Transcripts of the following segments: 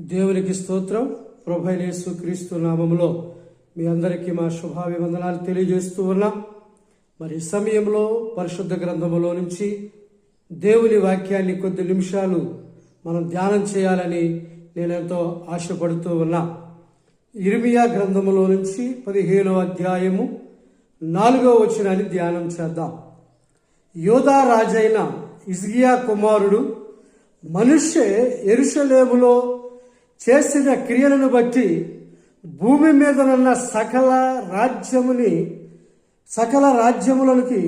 దేవునికి స్తోత్రం. ప్రభైనేసు క్రీస్తు నామములో మీ అందరికీ మా శుభాభివందనాలు తెలియజేస్తూ ఉన్నాం. మరి సమయంలో పరిశుద్ధ గ్రంథములో నుంచి దేవుని వాక్యాన్ని కొద్ది నిమిషాలు మనం ధ్యానం చేయాలని నేనెంతో ఆశపడుతూ ఉన్నా. ఇర్మియా గ్రంథములో నుంచి పదిహేనో అధ్యాయము నాలుగో వచనాన్ని ధ్యానం చేద్దాం. యోధా రాజైన ఇజ్గియా కుమారుడు మనుష్య ఎరుషలేములో చేసిన క్రియలను బట్టి భూమి మీదనున్న సకల రాజ్యముని సకల రాజ్యములకి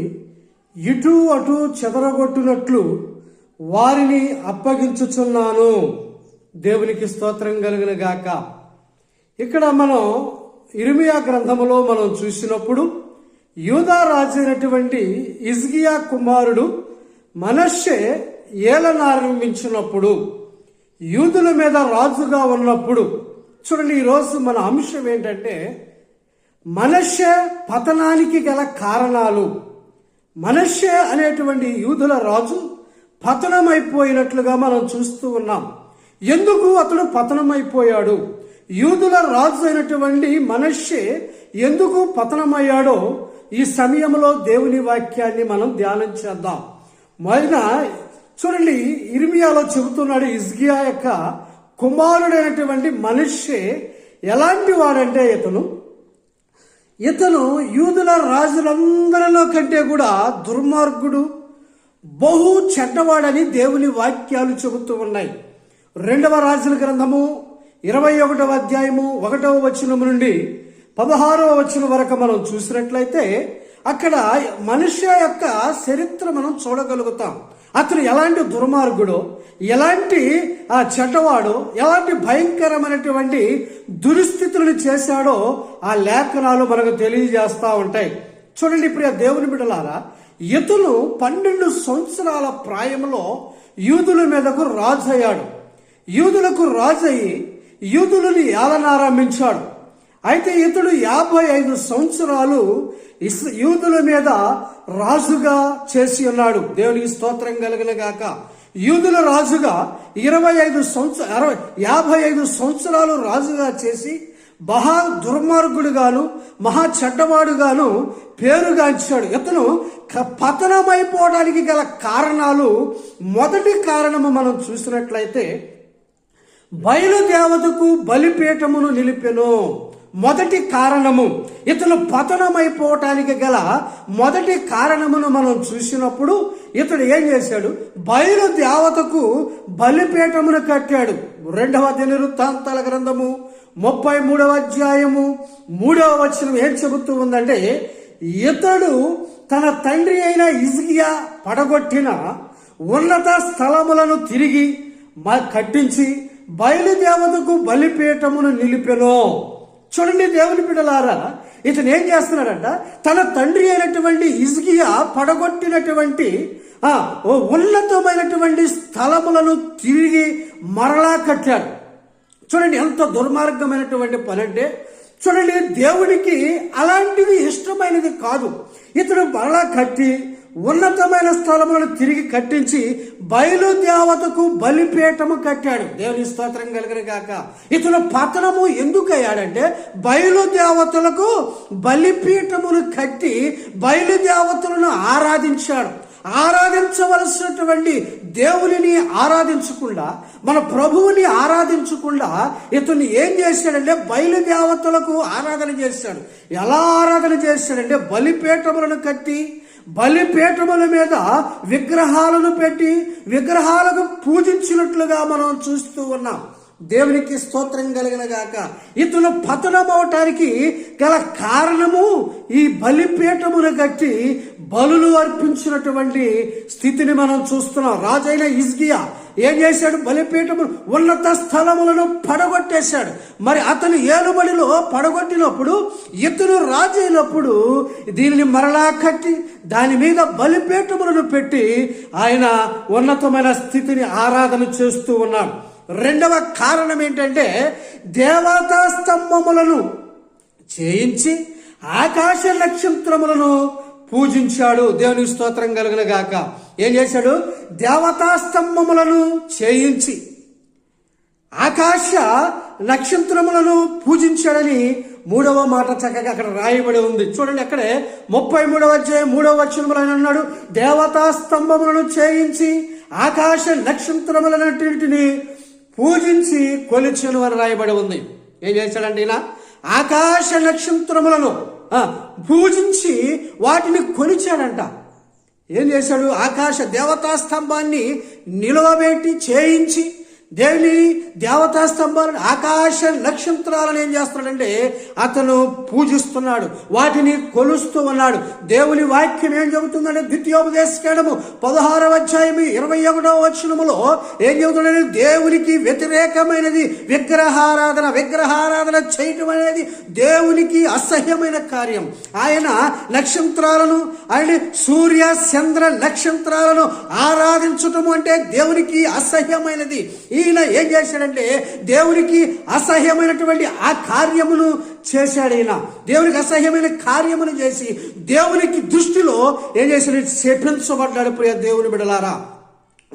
ఇటు అటు చెదరగొట్టునట్లు వారిని అప్పగించుచున్నాను. దేవునికి స్తోత్రం కలిగిన గాక. ఇక్కడ మనం ఇరిమియా గ్రంథములో మనం చూసినప్పుడు యూదా రాజు అయినటువంటి ఇజ్గియా కుమారుడు మనషే ఏలనారంభించినప్పుడు యూదుల మీద రాజుగా ఉన్నప్పుడు చూడండి ఈరోజు మన అంశం ఏంటంటే మనష పతనానికి గల కారణాలు. మనష అనేటువంటి యూదుల రాజు పతనమైపోయినట్లుగా మనం చూస్తూ ఉన్నాం. ఎందుకు అతడు పతనమైపోయాడు? యూదుల రాజు అయినటువంటి మనషే ఎందుకు పతనమయ్యాడో ఈ సమయంలో దేవుని వాక్యాన్ని మనం ధ్యానం చేద్దాం. మొదట చూడండి ఇర్మియాలో చెబుతున్నాడు ఇజ్గియా యొక్క కుమారుడైనటువంటి మనిషి ఎలాంటి వాడంటే ఇతను? ఇతను యూదుల రాజులందరిలో కంటే కూడా దుర్మార్గుడు బహు చెడ్డవాడని దేవుని వాక్యాలు చెబుతూ ఉన్నాయి. రెండవ రాజుల గ్రంథము ఇరవై ఒకటవ అధ్యాయము ఒకటవ వచనము నుండి పదహారవ వచనం వరకు మనం చూసినట్లయితే అక్కడ మనుష్య యొక్క చరిత్ర మనం చూడగలుగుతాం. అతను ఎలాంటి దుర్మార్గుడు ఎలాంటి ఆ చెడ్డవాడో ఎలాంటి భయంకరమైనటువంటి దురిస్థితులను చేశాడో ఆ లేఖనాలు మనకు తెలియజేస్తూ ఉంటాయి. చూడండి ఇప్పుడు ఆ దేవుని బిడ్డలారా ఇతను పన్నెండు సంవత్సరాల ప్రాయంలో యూదుల మీదకు రాజు అయ్యాడు యూదులకు రాజు యూదులను ఏలనారంభించాడు అయితే ఇతడు యాభై ఐదు సంవత్సరాలు ఇస్ యూదుల మీద రాజుగా చేసి ఉన్నాడు. దేవునికి స్తోత్రం కలిగిన గాక. యూదుల రాజుగా ఇరవై ఐదు సంవత్సర అరవై యాభై ఐదు సంవత్సరాలు రాజుగా చేసి మహా దుర్మార్గుడుగాను మహా చెడ్డవాడుగాను పేరుగాంచాడు ఇతను క- పతనమైపోవడానికి గల కారణాలు మొదటి కారణము మనం చూసినట్లయితే బయలుదేవతకు బలిపీఠమును నిలిపెను. మొదటి కారణము. ఇతను పతనమైపోవటానికి గల మొదటి కారణమును మనం చూసినప్పుడు ఇతడు ఏం చేశాడు? బయలు దేవతకు బలిపీఠమును కట్టాడు. రెండవ దినవృత్తాంతాల గ్రంథము ముప్పై మూడవ అధ్యాయము మూడవ వచనం ఏం చెబుతూ ఉందంటే ఇతడు తన తండ్రి అయిన ఇజ్గియా పడగొట్టిన ఉన్నత స్థలములను తిరిగి కట్టించి బయలుదేవతకు బలిపీఠమును నిలిపెను. చూడండి దేవుని బిడ్డలారా ఇతను ఏం చేస్తున్నాడంట? తన తండ్రి అయినటువంటి ఇజ్గియా పడగొట్టినటువంటి ఆ, ఓ ఉన్నతమైనటువంటి స్థలములను తిరిగి మరలా కట్టాడు. చూడండి ఎంత దుర్మార్గమైనటువంటి పని అంటే చూడండి దేవుడికి అలాంటిది ఇష్టమైనది కాదు. ఇతడు మరలా కట్టి ఉన్నతమైన స్థలములను తిరిగి కట్టించి బయలుదేవతకు బలిపీఠము కట్టాడు. దేవుని స్తోత్రం కలిగిన కాక ఇతను పతనము ఎందుకు అయ్యాడంటే బయలుదేవతలకు బలిపీఠమును కట్టి బయలు దేవతలను ఆరాధించాడు. ఆరాధించవలసినటువంటి దేవునిని ఆరాధించకుండా మన ప్రభువుని ఆరాధించకుండా ఇతను ఏం చేశాడంటే బయలుదేవతలకు ఆరాధన చేశాడు. ఎలా ఆరాధన చేశాడంటే బలిపీఠములను కట్టి బలిపీఠముల మీద విగ్రహాలను పెట్టి విగ్రహాలకు పూజించినట్లుగా మనం చూస్తూ ఉన్నాం. దేవునికి స్తోత్రం కలిగిన గాక. ఇతను పతనమవటానికి గల కారణము ఈ బలిపీఠమును కట్టి బలులు అర్పించినటువంటి స్థితిని మనం చూస్తున్నాం. రాజైన ఇజ్గియా ఏం చేశాడు? బలిపీఠము ఉన్నత స్థలములను పడగొట్టేశాడు. మరి అతను ఏలుబడిలో పడగొట్టినప్పుడు ఇతను రాజు అయినప్పుడు దీనిని మరలా కట్టి దాని మీద బలిపీఠములను పెట్టి ఆయన ఉన్నతమైన స్థితిని ఆరాధన చేస్తూ ఉన్నాడు. రెండవ కారణం ఏంటంటే దేవతా స్తంభములను చేయించి ఆకాశ నక్షత్రములను పూజించాడు. దేవుని స్తోత్రం కలుగును గాక. ఏం చేశాడు? దేవతా స్తంభములను చేయించి ఆకాశ నక్షత్రములను పూజించాడని మూడవ మాట చక్కగా అక్కడ రాయబడి ఉంది. చూడండి అక్కడే ముప్పై మూడవ అధ్యాయం మూడవ వచనములు ఆయన అన్నాడు దేవతా స్తంభములను చేయించి ఆకాశ నక్షత్రములనటువంటిని పూజించి కొలిచెను అని రాయబడి ఉంది. ఏం చేశాడండి ఈయన? ఆకాశ నక్షత్రములను పూజించి వాటిని కొలిచాడంట. ఏం చేశాడు? ఆకాశ దేవతా స్తంభాన్ని నిలవబెట్టి చేయించి దేవుని దేవతా స్తంభాలను ఆకాశ నక్షత్రాలను ఏం చేస్తున్నాడంటే అతను పూజిస్తున్నాడు. వాటిని కొలుస్తూ ఉన్నాడు. దేవుని వాక్యం ఏం చెబుతుందంటే ద్వితీయోపదేశము పదహారవ అధ్యాయం ఇరవై ఒకటవ వచనములో ఏం చెబుతుందంటే దేవునికి వ్యతిరేకమైనది విగ్రహారాధన విగ్రహారాధన చేయటం అనేది దేవునికి అసహ్యమైన కార్యం. ఆయన నక్షత్రాలను ఆయన సూర్య చంద్ర నక్షత్రాలను ఆరాధించటము అంటే దేవునికి అసహ్యమైనది. ఈయన ఏం చేశాడంటే దేవునికి అసహ్యమైనటువంటి ఆ కార్యమును చేశాడు ఈయన. దేవునికి అసహ్యమైన కార్యమును చేసి దేవునికి దృష్టిలో ఏం చేశాడు? శపించబడ్డాడు ప్రియ దేవుని బిడలారా.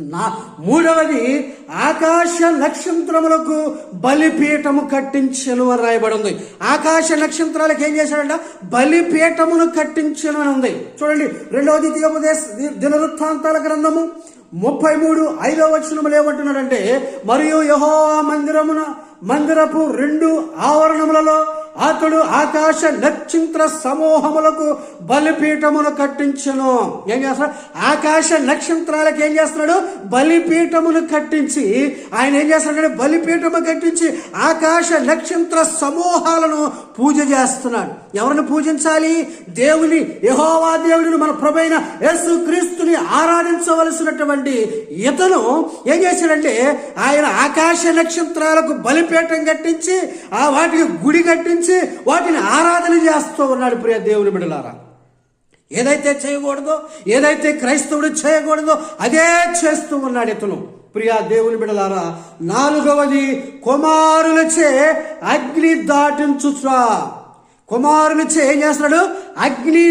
నా మూడవది ఆకాశ నక్షత్రములకు బలిపీఠము కట్టించను అని రాయబడి ఉంది. ఆకాశ నక్షత్రాలకు ఏం చేశాడంట? బలిపీఠమును కట్టించను అని ఉంది. చూడండి రెండవది ద్వితీయోపదేశ దినవృత్తాంతాల గ్రంథము. ముప్పై మూడు ఐదవ వచనములు ఏమంటున్నాడంటే మరియు యహో మందిరమున మందిరపు రెండు ఆవరణములలో అతడు ఆకాశ నక్షత్ర సమూహములకు బలిపీఠమును కట్టించను. ఏం చేస్తాడు? ఆకాశ నక్షత్రాలకు ఏం చేస్తున్నాడు? బలిపీఠమును కట్టించి ఆయన ఏం చేస్తున్నాడు బలిపీఠము కట్టించి ఆకాశ నక్షత్ర సమూహాలను పూజ చేస్తున్నాడు. ఎవరిని పూజించాలి? దేవుని యహోవా దేవుడిని మన ప్రభైన యేసు క్రీస్తుని ఆరాధించవలసినటువంటి ఇతను ఏం చేశాడంటే ఆయన ఆకాశ నక్షత్రాలకు బలిపీఠం కట్టించి ఆ వాటికి గుడి కట్టించి వాటిని ఆరాధన చేస్తూ ఉన్నాడు ప్రియ దేవుని బిడలారా ఏదైతే చేయకూడదో ఏదైతే క్రైస్తవుడు చేయకూడదో అదే చేస్తూ ఉన్నాడు ఇతను. ప్రియా దేవుని బిడలారా నాలుగవది కుమారులచే అగ్ని దాటించుట్రా కుమారులచే ఏం చేస్తున్నాడు? అగ్ని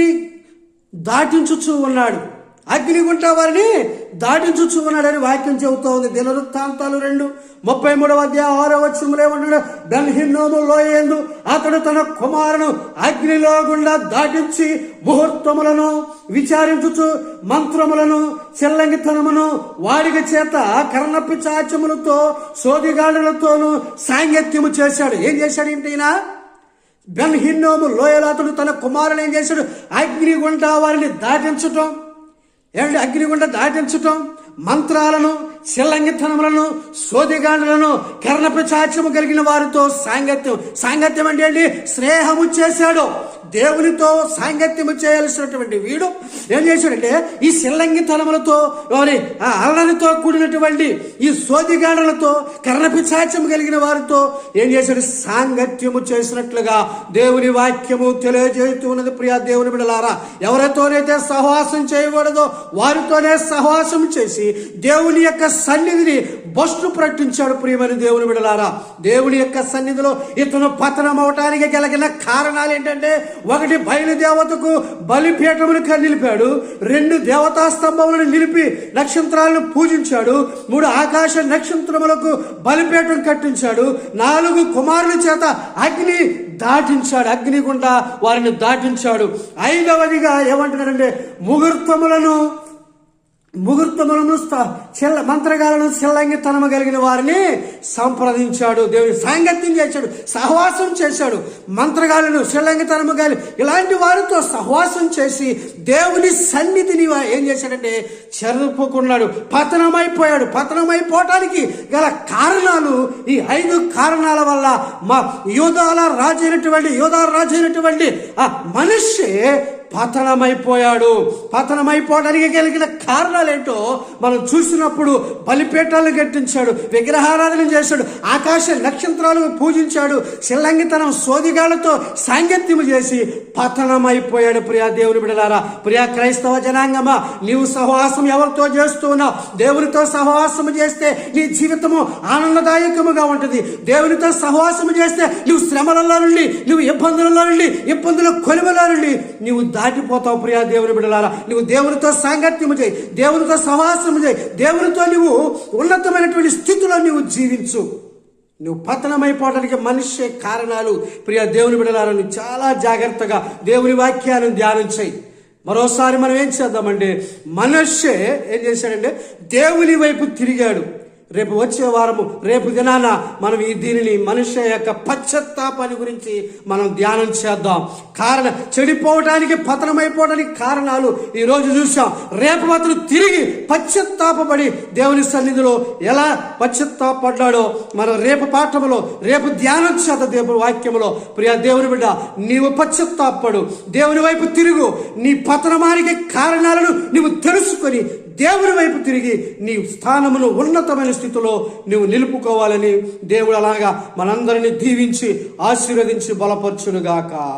దాటించుచు ఉన్నాడు. అగ్నిగుంట వారిని దాటించుచున్నాడని వాక్యం చెబుతూ ఉంది దినవృత్తాంతాలు రెండు. ముప్పై మూడవ అధ్యాయం ఆరో వచ్చములు ఏమన్నాడు బెన్హిన్నోము లోయందు అతడు తన కుమారును అగ్నిలో గుండా దాటించి ముహూర్తములను విచారించుచు మంత్రములను చెల్లంగితనమును వాడిక చేత కర్ణప్పి చాచములతో సోదిగాడులతోనూ సాంగత్యము చేశాడు. ఏం చేశాడు ఏంటి ఈయన? బెన్ లోయలో అతడు తన కుమారుని ఏం చేశాడు? అగ్నిగుంట వారిని దాటించటం. ఏమంటే అగ్నిగుండ దాటించటం మంత్రాలను శిల్లంగితనములను కర్ణ కర్ణపిచాచ్యము కలిగిన వారితో సాంగత్యం సాంగత్యం అంటే ఏంటి స్నేహము చేశాడు. దేవునితో సాంగత్యము చేయాల్సినటువంటి వీడు ఏం చేశాడంటే ఈ శిల్లంగితనములతో వారి ఆ అల్లరితో కూడినటువంటి ఈ సోదిగాడలతో కర్ణపిచాచ్యం కలిగిన వారితో ఏం చేశాడు? సాంగత్యము చేసినట్లుగా దేవుని వాక్యము తెలియజేస్తూ ఉన్నది. ప్రియా దేవుని బిడలారా ఎవరితోనైతే సహవాసం చేయకూడదో వారితోనే సహవాసం చేసి దేవుని యొక్క సన్నిధిని బస్టు ప్రకటించాడు. ప్రియమైన దేవుని బిడలారా దేవుని యొక్క సన్నిధిలో ఇతను పతనం అవటానికి కలిగిన కారణాలు ఏంటంటే ఒకటి బయలుదేవతకు బలిపీఠమును నిలిపాడు. రెండు దేవతా స్తంభములను నిలిపి నక్షత్రాలను పూజించాడు. మూడు ఆకాశ నక్షత్రములకు బలిపీఠం కట్టించాడు. నాలుగు కుమారుల చేత అగ్ని దాటించాడు. అగ్నిగుండా వారిని దాటించాడు. ఐదవదిగా ఏమంటున్నారంటే ముహూర్తములను ముహూర్తములను స్థ- మంత్రగాలను చెల్లంగితనము కలిగిన వారిని సంప్రదించాడు. దేవుని సాంగత్యం చేశాడు సహవాసం చేశాడు. మంత్రగాలను చెల్లంగితనము కలిగి ఇలాంటి వారితో సహవాసం చేసి దేవుని సన్నిధిని ఏం చేశాడంటే చెరుపుకున్నాడు. పతనమైపోయాడు. పతనమైపోవటానికి గల కారణాలు ఈ ఐదు కారణాల వల్ల మా యోధాల రాజు అయినటువంటి యోధాల రాజు అయినటువంటి ఆ మనిషి పతనమైపోయాడు. పతనమైపోవడానికి కలిగిన కారణాలు ఏంటో మనం చూసినప్పుడు బలిపీఠాలను కట్టించాడు విగ్రహారాధన చేశాడు ఆకాశ నక్షత్రాలను పూజించాడు శిల్లంగితనం సోదిగాలతో సాంగత్యము చేసి పతనమైపోయాడు. ప్రియా దేవుని బిడలారా ప్రియా క్రైస్తవ జనాంగమా నీవు సహవాసం ఎవరితో చేస్తున్నావు దేవునితో సహవాసము చేస్తే నీ జీవితము ఆనందదాయకముగా ఉంటుంది. దేవునితో సహవాసము చేస్తే నువ్వు శ్రమలలో నుండి నువ్వు ఇబ్బందులలో నుండి ఇబ్బందుల కొలువలో నుండి నువ్వు దాటిపోతావు ప్రియా దేవుని బిడలారా నువ్వు దేవునితో సాంగత్యము చేయి దేవునితో సహవాసము చేయి దేవునితో నువ్వు ఉన్నతమైనటువంటి స్థితిలో నువ్వు జీవించు. నువ్వు పతనమైపోవడానికి మనిషే కారణాలు. ప్రియ దేవుని బిడలారని చాలా జాగ్రత్తగా దేవుని వాక్యాలను ధ్యానం చేయి. మరోసారి మనం ఏం చేద్దామంటే మనుష్యే ఏం చేశాడంటే దేవుని వైపు తిరిగాడు. రేపు వచ్చే వారము రేపు దినాన మనం ఈ దీనిని మనుష్య యొక్క పశ్చత్తాపాన్ని గురించి మనం ధ్యానం చేద్దాం. కారణ చెడిపోవడానికి పతనమైపోవడానికి కారణాలు ఈరోజు చూసాం రేపు అతను తిరిగి పశ్చత్తాపడి దేవుని సన్నిధిలో ఎలా పశ్చత్తాపడ్డాడో మనం రేపు పాఠములో రేపు ధ్యానం చేత దేవుని వాక్యములో ప్రియ దేవుని బిడ్డ నీవు పశ్చత్తాపడు. దేవుని వైపు తిరుగు. నీ పతనమానికి కారణాలను నువ్వు తెలుసుకొని దేవుని వైపు తిరిగి నీ స్థానమును ఉన్నతమైన స్థితిలో నువ్వు నిలుపుకోవాలని దేవుడు అలాగా మనందరినీ దీవించి ఆశీర్వదించి బలపరచునుగాక.